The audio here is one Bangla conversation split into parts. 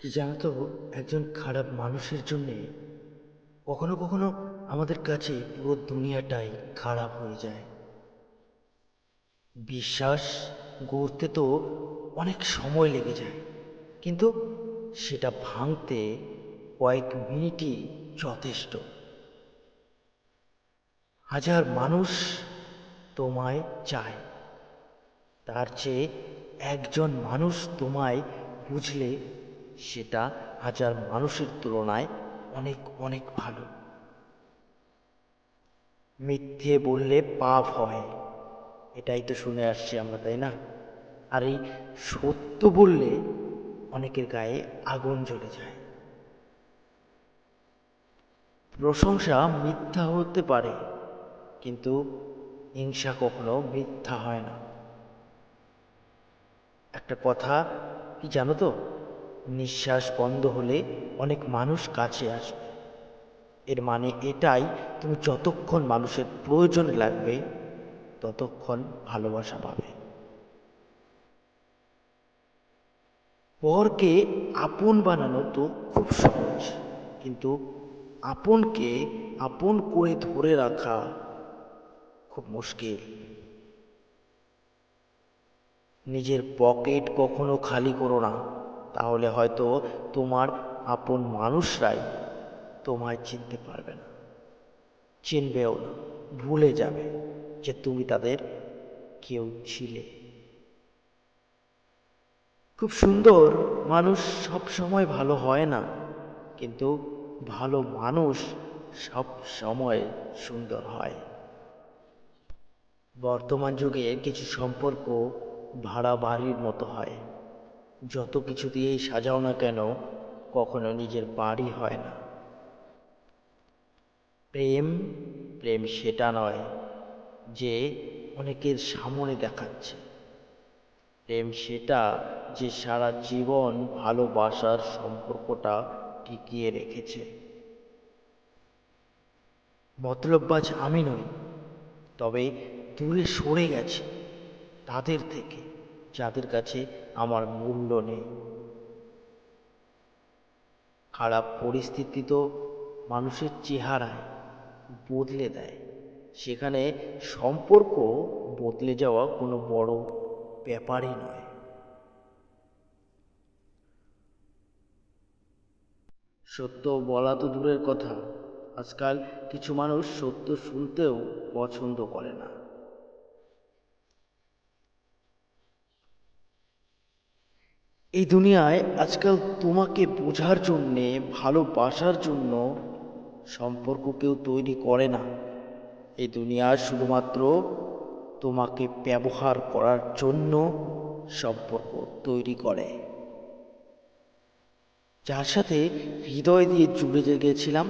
কি জানো তো, একজন খারাপ মানুষের জন্যে কখনো কখনো আমাদের কাছে পুরো দুনিয়াটাই খারাপ হয়ে যায়। বিশ্বাস গড়তে তো অনেক সময় লেগে যায়, কিন্তু সেটা ভাঙতে কয়েক মিনিটই যথেষ্ট। হাজার মানুষ তোমায় চায়, তার চেয়ে একজন মানুষ তোমায় বুঝলে সেটা হাজার মানুষের তুলনায় অনেক অনেক ভালো। মিথ্যে বললে পাপ হয়। এটাই তো শুনে আসছি আমরা, তাই না? আর এই সত্য বললে অনেকের গায়ে আগুন জ্বলে যায়। প্রশংসা মিথ্যা হতে পারে, কিন্তু হিংসা কখনো মিথ্যা হয় না। একটা কথা কি জানো তো? নিঃশ্বাস বন্ধ হলে অনেক মানুষ কাছে আসবে। এর মানে এটাই, তুমি যতক্ষণ মানুষের প্রয়োজন লাগবে, ততক্ষণ ভালোবাসা পাবে। পরকে আপন বানানো তো খুব সহজ, কিন্তু আপনকে আপন করে ধরে রাখা খুব মুশকিল। নিজের পকেট কখনো খালি করো না। তাহলে হয়তো তোমার আপন মানুষরাই তোমায় চিনতে পারবে না। চিনবেও না, ভুলে যাবে যে তুমি তাদের কেউ ছিলে। খুব সুন্দর, মানুষ সব সময় ভালো হয় না, কিন্তু ভালো মানুষ সব সময় সুন্দর হয়। বর্তমান যুগে কিছু সম্পর্ক ভাড়া বাড়ির মতো হয়। যত কিছু দিয়েই সাজাও না কেন, কখনো নিজের বাড়ি হয় না। প্রেম প্রেম সেটা নয়, যে অনেকের সামনে দেখাচ্ছে। প্রেম সেটা যে সারা জীবন ভালোবাসার সম্পর্কটা টিকিয়ে রেখেছে। মতলববাজ আমি নই, তবে দূরে সরে গেছে তাদের থেকে। যাদের কাছে আমার মূল্য নেই। খারাপ পরিস্থিতি তো মানুষের চেহারায় বদলে দেয়। সেখানে সম্পর্ক বদলে যাওয়া কোনো বড় ব্যাপারই নয়। সত্য বলা তো দূরের কথা। আজকাল কিছু মানুষ সত্য শুনতেও পছন্দ করে না। এই দুনিয়ায় আজকাল তোমাকে বোঝার জন্যে ভালোবাসার জন্য সম্পর্ক কেউ তৈরি করে না। এই দুনিয়া শুধুমাত্র তোমাকে ব্যবহার করার জন্য সম্পর্ক তৈরি করে। যার সাথে হৃদয় দিয়ে জুড়ে গেছিলাম,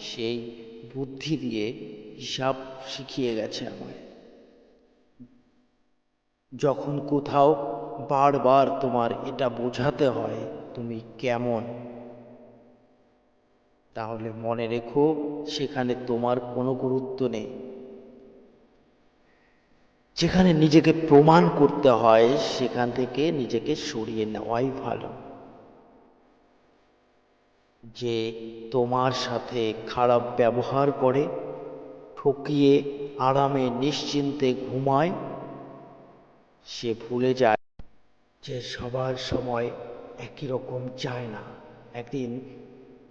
সেই বুদ্ধি দিয়ে হিসাব শিখিয়ে গেছে আমায়। যখন কোথাও বারবার তোমার এটা বোঝাতে হয় তুমি কেমন। তাহলে মনে রেখো, সেখানে তোমার কোনো গুরুত্ব নেই। যেখানে নিজেকে প্রমাণ করতে হয়, সেখান থেকে নিজেকে সরিয়ে নেওয়াই ভালো। যে তোমার সাথে খারাপ ব্যবহার করে, ঠকিয়ে, আরামে, নিশ্চিন্তে ঘুমায়, সে ভুলে যায় যে সবার সময় একই রকম চায় না। একদিন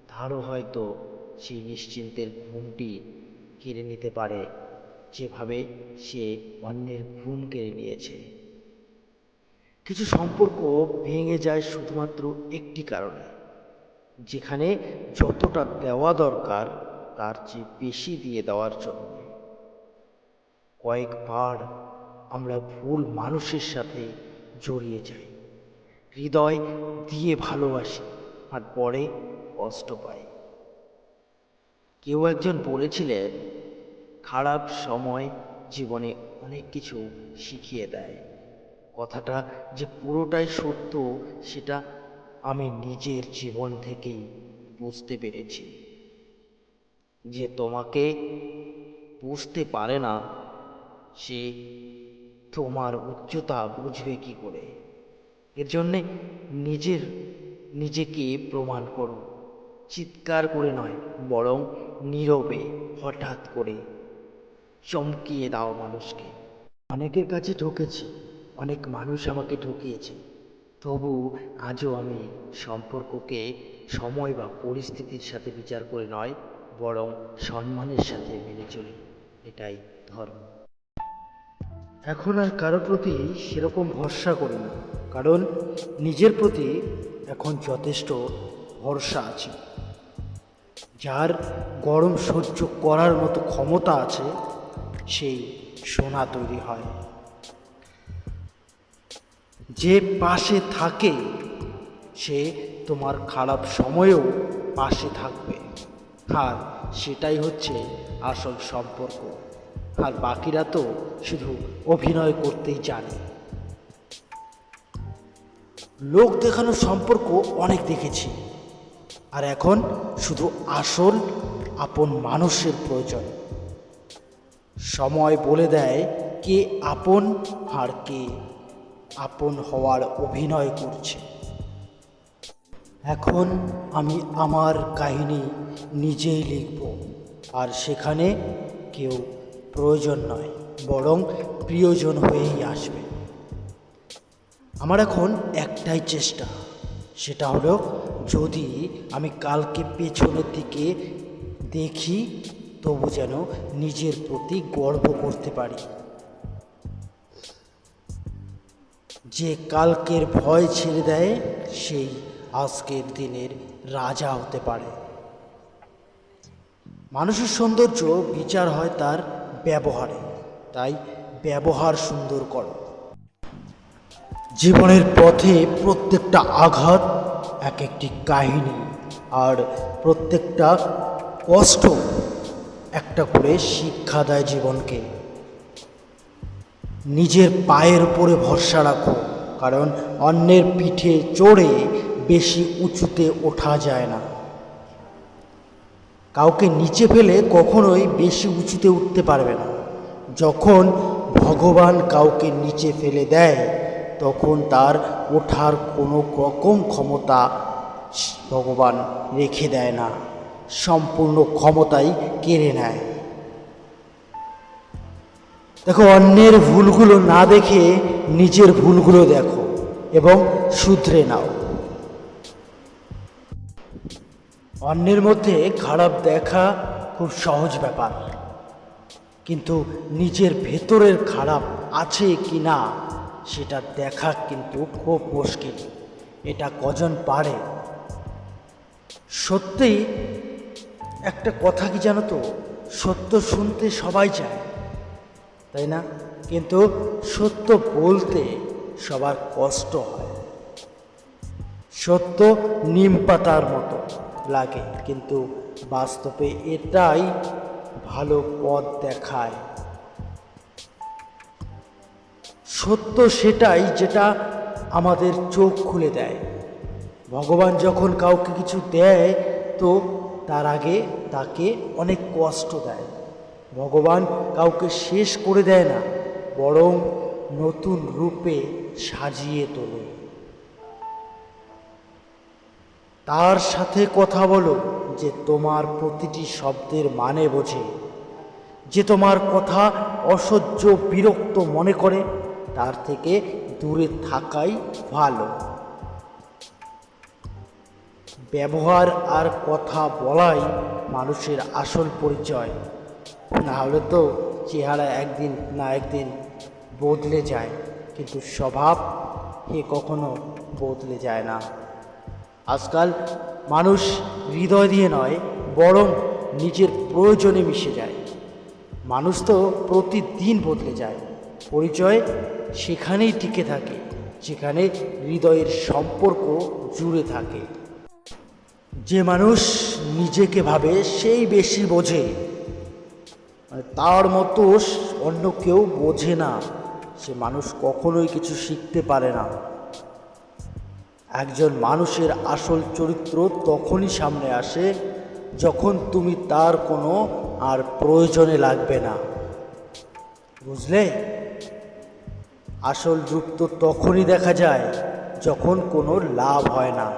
তারও হয়তো সেই নিশ্চিন্তের ঘুমটি কেড়ে নিতে পারে, যেভাবে সে অন্যের ঘুম কেড়ে নিয়েছে। কিছু সম্পর্ক ভেঙে যায় শুধুমাত্র একটি কারণে, যেখানে যতটা দেওয়া দরকার তার চেয়ে বেশি দিয়ে দেওয়ার জন্য। কয়েকবার আমরা ভুল মানুষের সাথে জড়িয়ে যাই হৃদয় দিয়ে ভালোবাসি, আর পরে কষ্ট পাই কেউ একজন বলেছিলেন, খারাপ সময় জীবনে অনেক কিছু শিখিয়ে দেয়। কথাটা যে পুরোটাই সত্য, সেটা আমি নিজের জীবন থেকেই বুঝতে পেরেছি। যে তোমাকে বুঝতে পারে না, সে তোমার উচ্চতা বুঝবে কি করে? এর জন্যে নিজের, নিজেকে প্রমাণ করো। চিৎকার করে নয়, বরং নীরবে, হঠাৎ করে চমকিয়ে দাও মানুষকে। অনেকের কাছে ঠকেছি, অনেক মানুষ আমাকে ঠকিয়েছে। তবু আজও আমি সম্পর্ককে সময় বা পরিস্থিতির সাথে বিচার করে নয়, বরং সম্মানের সাথে মেনে চলি। এটাই ধর্ম। এখন আর কারোর প্রতি সেরকম ভরসা করি না। কারণ নিজের প্রতি এখন যথেষ্ট ভরসা আছে। যার গরম সহ্য করার মতো ক্ষমতা আছে, সেই সোনা তৈরি হয়। যে পাশে থাকে, সে তোমার খারাপ সময়েও পাশে থাকবে। আর সেটাই হচ্ছে আসল সম্পর্ক। আর বাকিরা তো শুধু অভিনয় করতেই জানে। লোক দেখানো সম্পর্ক অনেক দেখেছি। আর এখন শুধু আসল, আপন মানুষের প্রয়োজন। সময় বলে দেয় কে আপন আর কে আপন হওয়ার অভিনয় করছে। এখন আমি আমার কাহিনী নিজেই লিখব, আর সেখানে কেউ প্রয়োজন নয়, বরং প্রিয়জন হয়েই আসবে। আমার এখন একটাই চেষ্টা, সেটা হলো যদি আমি কালকে পেছনের দিকে দেখি, তবু যেন নিজের প্রতি গর্ব করতে পারি। যে কালকের ভয় ছেড়ে দেয়, সেই আজকের দিনের রাজা হতে পারে। মানুষের সৌন্দর্য বিচার হয় তার ব্যবহারে। তাই ব্যবহার সুন্দর করো। জীবনের পথে প্রত্যেকটা আঘাত এক একটি কাহিনী আর প্রত্যেকটা কষ্ট একটা করে শিক্ষা দেয় জীবনকে। নিজের পায়ের উপরে ভরসা রাখো, কারণ অন্যের পিঠে চড়ে বেশি উঁচুতে ওঠা যায় না। কাউকে নিচে ফেলে কখনোই বেশি উঁচুতে উঠতে পারবে না। যখন ভগবান কাউকে নিচে ফেলে দেয়, তখন তার ওঠার কোনো রকম ক্ষমতা ভগবান রেখে দেয় না। সম্পূর্ণ ক্ষমতাই কেড়ে নেয়। দেখো, অন্যের ভুলগুলো না দেখে নিজের ভুলগুলো দেখো এবং শুধরে নাও। অন্যের মধ্যে খারাপ দেখা খুব সহজ ব্যাপার। কিন্তু নিজের ভেতরের খারাপ আছে কি না, সেটা দেখা কিন্তু খুব মুশকিল। এটা কজন পারে? সত্যিই একটা কথা কি জানো তো? সত্য শুনতে সবাই চায়, তাই না? কিন্তু সত্য বলতে সবার কষ্ট হয়। সত্য নিম পাতার মতো। লাগে, কিন্তু বাস্তবে এটাই ভালো পথ দেখায়। সত্য সেটাই যেটা আমাদের চোখ খুলে দেয়। ভগবান যখন কাউকে কিছু দেয়, তো তার আগে তাকে অনেক কষ্ট দেয়। ভগবান কাউকে শেষ করে দেয় না, বরং নতুন রূপে সাজিয়ে তোলে। তার সাথে কথা বলো যে তোমার প্রতিটি শব্দের মানে বোঝে। যে তোমার কথা অসহ্য, বিরক্ত মনে করে, তার থেকে দূরে থাকাই ভালো। ব্যবহার আর কথা বলাই মানুষের আসল পরিচয়। না হলে তো চেহারা একদিন না একদিন বদলে যায়, কিন্তু স্বভাব এ কখনো বদলে যায় না। আজকাল মানুষ হৃদয় দিয়ে নয়, বরং নিজের প্রয়োজনে মিশে যায়। মানুষ তো প্রতিদিন বদলে যায়। পরিচয় সেখানেই টিকে থাকে, যেখানে হৃদয়ের সম্পর্ক জুড়ে থাকে। যে মানুষ নিজেকে ভাবে, সেই বেশি বোঝে। তার মতো অন্য কেউ বোঝে না। সে মানুষ কখনোই কিছু শিখতে পারে না। একজন মানুষের আসল চরিত্র তখনই সামনে আসে যখন তুমি তার কোনো আর প্রয়োজনে লাগবে না। বুঝলে? আসল রূপ তো তখনই দেখা যায় যখন কোনো লাভ হয় না।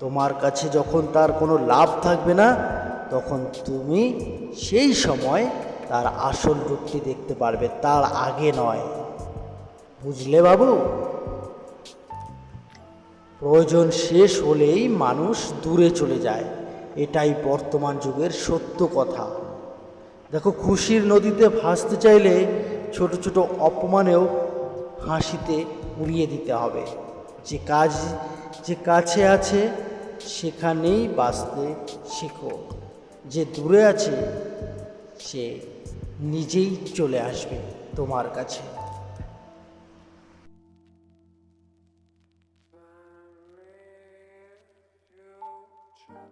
তোমার কাছে যখন তার কোনো লাভ থাকবে না, তখন তুমি সেই সময় তার আসল রূপটি দেখতে পারবে, তার আগে নয়। বুঝলে বাবু? প্রয়োজন শেষ হলেই মানুষ দূরে চলে যায়। এটাই বর্তমান যুগের সত্য কথা। দেখো, খুশির নদীতে ভাসতে চাইলে ছোট ছোট অপমানেও হাসিতে উড়িয়ে দিতে হবে। যে কাজ, যে কাছে আছে, সেখানেই বাঁচতে শেখো। যে দূরে আছে, সে নিজেই চলে আসবে তোমার কাছে।